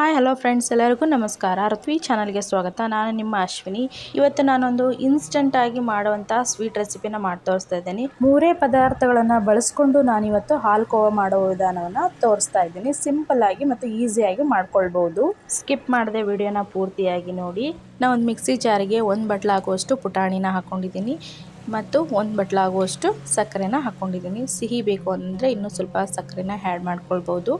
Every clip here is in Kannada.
ಹಾಯ್, ಹಲೋ ಫ್ರೆಂಡ್ಸ್, ಎಲ್ಲರಿಗೂ ನಮಸ್ಕಾರ. ಋತ್ವಿ ಚಾನಲ್ಗೆ ಸ್ವಾಗತ. ನಾನು ನಿಮ್ಮ ಅಶ್ವಿನಿ. ಇವತ್ತು ನಾನೊಂದು ಇನ್ಸ್ಟಂಟಾಗಿ ಮಾಡುವಂಥ ಸ್ವೀಟ್ ರೆಸಿಪಿನ ಮಾಡಿ ತೋರಿಸ್ತಾ ಇದ್ದೀನಿ. ಮೂರೇ ಪದಾರ್ಥಗಳನ್ನು ಬಳಸ್ಕೊಂಡು ನಾನಿವತ್ತು ಹಾಲ್ಕೋವಾ ಮಾಡೋ ವಿಧಾನವನ್ನು ತೋರಿಸ್ತಾ ಇದ್ದೀನಿ. ಸಿಂಪಲ್ ಆಗಿ ಮತ್ತು ಈಸಿಯಾಗಿ ಮಾಡ್ಕೊಳ್ಬೋದು. ಸ್ಕಿಪ್ ಮಾಡದೆ ವಿಡಿಯೋನ ಪೂರ್ತಿಯಾಗಿ ನೋಡಿ. ನಾನು ಒಂದು ಮಿಕ್ಸಿ ಜಾರಿಗೆ ಒಂದು ಬಟ್ಲಾಗುವಷ್ಟು ಪುಟಾಣಿನ ಹಾಕ್ಕೊಂಡಿದ್ದೀನಿ ಮತ್ತು ಒಂದು ಬಟ್ಲಾಗುವಷ್ಟು ಸಕ್ಕರೆನ ಹಾಕ್ಕೊಂಡಿದ್ದೀನಿ ಸಿಹಿ ಬೇಕು ಅಂದರೆ ಇನ್ನೂ ಸ್ವಲ್ಪ ಸಕ್ಕರೆನ ಹ್ಯಾಡ್ ಮಾಡ್ಕೊಳ್ಬೋದು.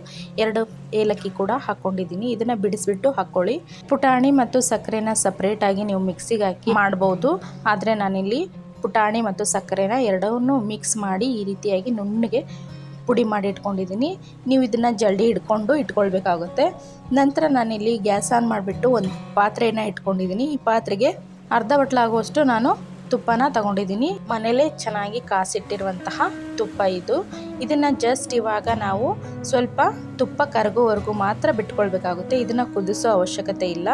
ಎರಡು ಏಲಕ್ಕಿ ಕೂಡ ಹಾಕ್ಕೊಂಡಿದ್ದೀನಿ ಇದನ್ನು ಬಿಡಿಸ್ಬಿಟ್ಟು ಹಾಕ್ಕೊಳ್ಳಿ ಪುಟಾಣಿ ಮತ್ತು ಸಕ್ಕರೆನ ಸಪ್ರೇಟಾಗಿ ನೀವು ಮಿಕ್ಸಿಗೆ ಹಾಕಿ ಮಾಡ್ಬೋದು. ಆದರೆ ನಾನಿಲ್ಲಿ ಪುಟಾಣಿ ಮತ್ತು ಸಕ್ಕರೆನ ಎರಡನ್ನೂ ಮಿಕ್ಸ್ ಮಾಡಿ ಈ ರೀತಿಯಾಗಿ ನುಣ್ಣಗೆ ಪುಡಿ ಮಾಡಿ ಇಟ್ಕೊಂಡಿದ್ದೀನಿ. ನೀವು ಇದನ್ನು ಜಲ್ದಿ ಇಟ್ಕೊಂಡು ಇಟ್ಕೊಳ್ಬೇಕಾಗುತ್ತೆ. ನಂತರ ನಾನಿಲ್ಲಿ ಗ್ಯಾಸ್ ಆನ್ ಮಾಡಿಬಿಟ್ಟು ಒಂದು ಪಾತ್ರೆಯನ್ನು ಇಟ್ಕೊಂಡಿದ್ದೀನಿ. ಈ ಪಾತ್ರೆಗೆ ಅರ್ಧ ಬಟ್ಲಾಗುವಷ್ಟು ನಾನು ತುಪ್ಪನ ತಗೊಂಡಿದ್ದೀನಿ. ಮನೇಲೇ ಚೆನ್ನಾಗಿ ಕಾಸಿಟ್ಟಿರುವಂತಹ ತುಪ್ಪ ಇದು. ಇದನ್ನು ಜಸ್ಟ್ ಇವಾಗ ನಾವು ಸ್ವಲ್ಪ ತುಪ್ಪ ಕರಗುವವರೆಗೂ ಮಾತ್ರ ಬಿಟ್ಕೊಳ್ಬೇಕಾಗುತ್ತೆ. ಇದನ್ನು ಕುದಿಸೋ ಅವಶ್ಯಕತೆ ಇಲ್ಲ.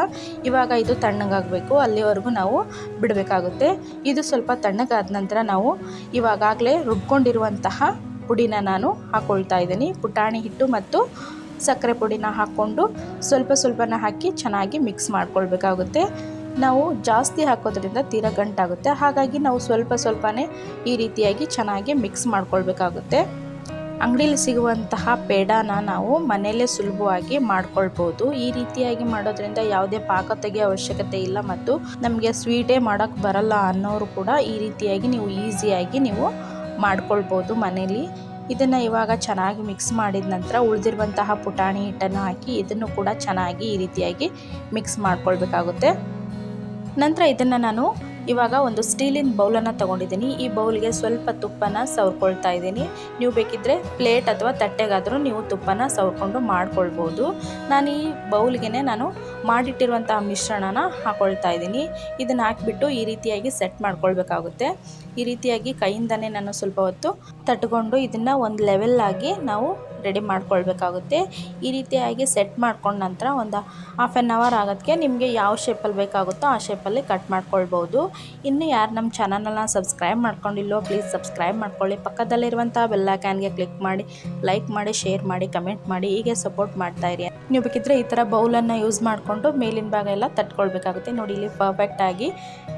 ಇವಾಗ ಇದು ತಣ್ಣಗಾಗಬೇಕು. ಅಲ್ಲಿವರೆಗೂ ನಾವು ಬಿಡಬೇಕಾಗುತ್ತೆ. ಇದು ಸ್ವಲ್ಪ ತಣ್ಣಗಾದ ನಂತರ ನಾವು ಇವಾಗಲೇ ರುಬ್ಕೊಂಡಿರುವಂತಹ ಪುಡಿನ ನಾನು ಹಾಕ್ಕೊಳ್ತಾ ಇದ್ದೀನಿ. ಪುಟಾಣಿ ಹಿಟ್ಟು ಮತ್ತು ಸಕ್ಕರೆ ಪುಡಿನ ಹಾಕ್ಕೊಂಡು ಸ್ವಲ್ಪ ಸ್ವಲ್ಪನ ಹಾಕಿ ಚೆನ್ನಾಗಿ ಮಿಕ್ಸ್ ಮಾಡ್ಕೊಳ್ಬೇಕಾಗುತ್ತೆ. ನಾವು ಜಾಸ್ತಿ ಹಾಕೋದ್ರಿಂದ ತೀರಾ ಗಂಟಾಗುತ್ತೆ. ಹಾಗಾಗಿ ನಾವು ಸ್ವಲ್ಪ ಸ್ವಲ್ಪನೇ ಈ ರೀತಿಯಾಗಿ ಚೆನ್ನಾಗಿ ಮಿಕ್ಸ್ ಮಾಡ್ಕೊಳ್ಬೇಕಾಗುತ್ತೆ. ಅಂಗಡಿಯಲ್ಲಿ ಸಿಗುವಂತಹ ಪೇಡಾನ ನಾವು ಮನೆಯಲ್ಲೇ ಸುಲಭವಾಗಿ ಮಾಡ್ಕೊಳ್ಬೋದು. ಈ ರೀತಿಯಾಗಿ ಮಾಡೋದ್ರಿಂದ ಯಾವುದೇ ಪಾಕ ತೆಗೆಯೋ ಅವಶ್ಯಕತೆ ಇಲ್ಲ ಮತ್ತು ನಮಗೆ ಸ್ವೀಟೇ ಮಾಡೋಕ್ಕೆ ಬರಲ್ಲ ಅನ್ನೋರು ಕೂಡ ಈ ರೀತಿಯಾಗಿ ನೀವು ಈಸಿಯಾಗಿ ನೀವು ಮಾಡ್ಕೊಳ್ಬೋದು ಮನೇಲಿ ಇದನ್ನು ಇವಾಗ ಚೆನ್ನಾಗಿ ಮಿಕ್ಸ್ ಮಾಡಿದ ನಂತರ ಉಳಿದಿರುವಂತಹ ಪುಟಾಣಿ ಹಿಟ್ಟನ್ನು ಹಾಕಿ ಇದನ್ನು ಕೂಡ ಚೆನ್ನಾಗಿ ಈ ರೀತಿಯಾಗಿ ಮಿಕ್ಸ್ ಮಾಡ್ಕೊಳ್ಬೇಕಾಗುತ್ತೆ. ನಂತರ ಇದನ್ನು ನಾನು ಇವಾಗ ಒಂದು ಸ್ಟೀಲಿನ ಬೌಲನ್ನು ತೊಗೊಂಡಿದ್ದೀನಿ. ಈ ಬೌಲ್ಗೆ ಸ್ವಲ್ಪ ತುಪ್ಪನ ಸವರ್ಕೊಳ್ತಾ ಇದ್ದೀನಿ. ನೀವು ಬೇಕಿದ್ದರೆ ಪ್ಲೇಟ್ ಅಥವಾ ತಟ್ಟೆಗಾದರೂ ನೀವು ತುಪ್ಪನ ಸವರ್ಕೊಂಡು ಮಾಡ್ಕೊಳ್ಬೋದು. ನಾನು ಈ ಬೌಲ್ಗೆ ನಾನು ಮಾಡಿಟ್ಟಿರುವಂತಹ ಮಿಶ್ರಣನ ಹಾಕೊಳ್ತಾ ಇದ್ದೀನಿ. ಇದನ್ನು ಹಾಕಿಬಿಟ್ಟು ಈ ರೀತಿಯಾಗಿ ಸೆಟ್ ಮಾಡ್ಕೊಳ್ಬೇಕಾಗುತ್ತೆ. ಈ ರೀತಿಯಾಗಿ ಕೈಯಿಂದನೇ ನಾನು ಸ್ವಲ್ಪ ಹೊತ್ತು ತಟ್ಕೊಂಡು ಇದನ್ನು ಒಂದು ಲೆವೆಲ್ ಆಗಿ ನಾವು ರೆಡಿ ಮಾಡ್ಕೊಳ್ಬೇಕಾಗುತ್ತೆ. ಈ ರೀತಿಯಾಗಿ ಸೆಟ್ ಮಾಡ್ಕೊಂಡ ನಂತರ ಒಂದು ಹಾಫ್ ಆನ್ ಅವರ್ ಆಗೋದಕ್ಕೆ ನಿಮಗೆ ಯಾವ ಶೇಪಲ್ಲಿ ಬೇಕಾಗುತ್ತೋ ಆ ಶೇಪಲ್ಲಿ ಕಟ್ ಮಾಡ್ಕೊಳ್ಬೋದು. ಇನ್ನು ಯಾರು ನಮ್ಮ ಚಾನಲನ್ನು ಸಬ್ಸ್ಕ್ರೈಬ್ ಮಾಡ್ಕೊಂಡಿಲ್ಲೋ ಪ್ಲೀಸ್ ಸಬ್ಸ್ಕ್ರೈಬ್ ಮಾಡ್ಕೊಳ್ಳಿ. ಪಕ್ಕದಲ್ಲಿರುವಂಥ ಬೆಲ್ಲೈಕಾನ್ಗೆ ಕ್ಲಿಕ್ ಮಾಡಿ, ಲೈಕ್ ಮಾಡಿ, ಶೇರ್ ಮಾಡಿ, ಕಮೆಂಟ್ ಮಾಡಿ, ಹೀಗೆ ಸಪೋರ್ಟ್ ಮಾಡ್ತಾಯಿರಿ ನೀವು ಬೇಕಿದ್ರೆ ಈ ಥರ ಬೌಲನ್ನು ಯೂಸ್ ಮಾಡಿಕೊಂಡು ಮೇಲಿನ ಭಾಗ ಎಲ್ಲ ತಟ್ಕೊಳ್ಬೇಕಾಗುತ್ತೆ. ನೋಡಿ, ಇಲ್ಲಿ ಪರ್ಫೆಕ್ಟಾಗಿ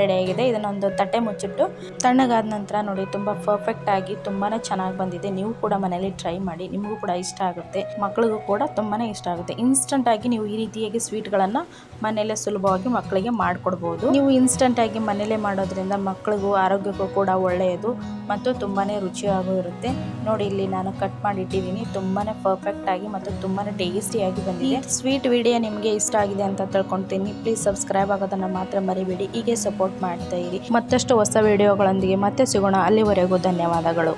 ರೆಡಿಯಾಗಿದೆ ಇದನ್ನೊಂದು ತಟ್ಟೆ ಮುಚ್ಚಿಟ್ಟು ತಣ್ಣಗಾದ ನಂತರ ನೋಡಿ, ತುಂಬ ಪರ್ಫೆಕ್ಟಾಗಿ ತುಂಬಾ ಚೆನ್ನಾಗಿ ಬಂದಿದೆ. ನೀವು ಕೂಡ ಮನೇಲಿ ಟ್ರೈ ಮಾಡಿ, ನಿಮಗೂ ಕೂಡ ಇಷ್ಟ ಆಗುತ್ತೆ. ಮಕ್ಕಳಿಗೂ ಕೂಡ ತುಂಬಾ ಇಷ್ಟ ಆಗುತ್ತೆ. ಇನ್ಸ್ಟಂಟಾಗಿ ನೀವು ಈ ರೀತಿಯಾಗಿ ಸ್ವೀಟ್ಗಳನ್ನು ಮನೆಯಲ್ಲೇ ಸುಲಭವಾಗಿ ಮಕ್ಕಳಿಗೆ ಮಾಡಿಕೊಡ್ಬೋದು. ನೀವು ಇನ್ಸ್ಟಂಟಾಗಿ ಮನೆಯಲ್ಲೇ ಮಾಡೋದ್ರಿಂದ ಮಕ್ಳಿಗೂ ಆರೋಗ್ಯಕ್ಕೂ ಕೂಡ ಒಳ್ಳೆಯದು ಮತ್ತು ತುಂಬಾ ರುಚಿಯಾಗೂ ಇರುತ್ತೆ. ನೋಡಿ ಇಲ್ಲಿ ನಾನು ಕಟ್ ಮಾಡಿಟ್ಟಿದ್ದೀನಿ. ತುಂಬಾ ಪರ್ಫೆಕ್ಟಾಗಿ ಮತ್ತು ತುಂಬಾ ಟೇಸ್ಟಿಯಾಗಿ ಬಂದಿದೆ. ಸ್ವೀಟ್ ವಿಡಿಯೋ ನಿಮಗೆ ಇಷ್ಟ ಆಗಿದೆ ಅಂತ ತಿಳ್ಕೊಳ್ತೀನಿ ಪ್ಲೀಸ್ ಸಬ್ಸ್ಕ್ರೈಬ್ ಆಗೋದನ್ನು ಮಾತ್ರ ಮರಿಬೇಡಿ. ಹೀಗೆ ಸಪೋರ್ಟ್ ಮಾಡ್ತಾ ಇರಿ. ಮತ್ತಷ್ಟು ಹೊಸ ವಿಡಿಯೋಗಳೊಂದಿಗೆ ಮತ್ತೆ ಸಿಗೋಣ. ಅಲ್ಲಿವರೆಗೂ ಧನ್ಯವಾದಗಳು.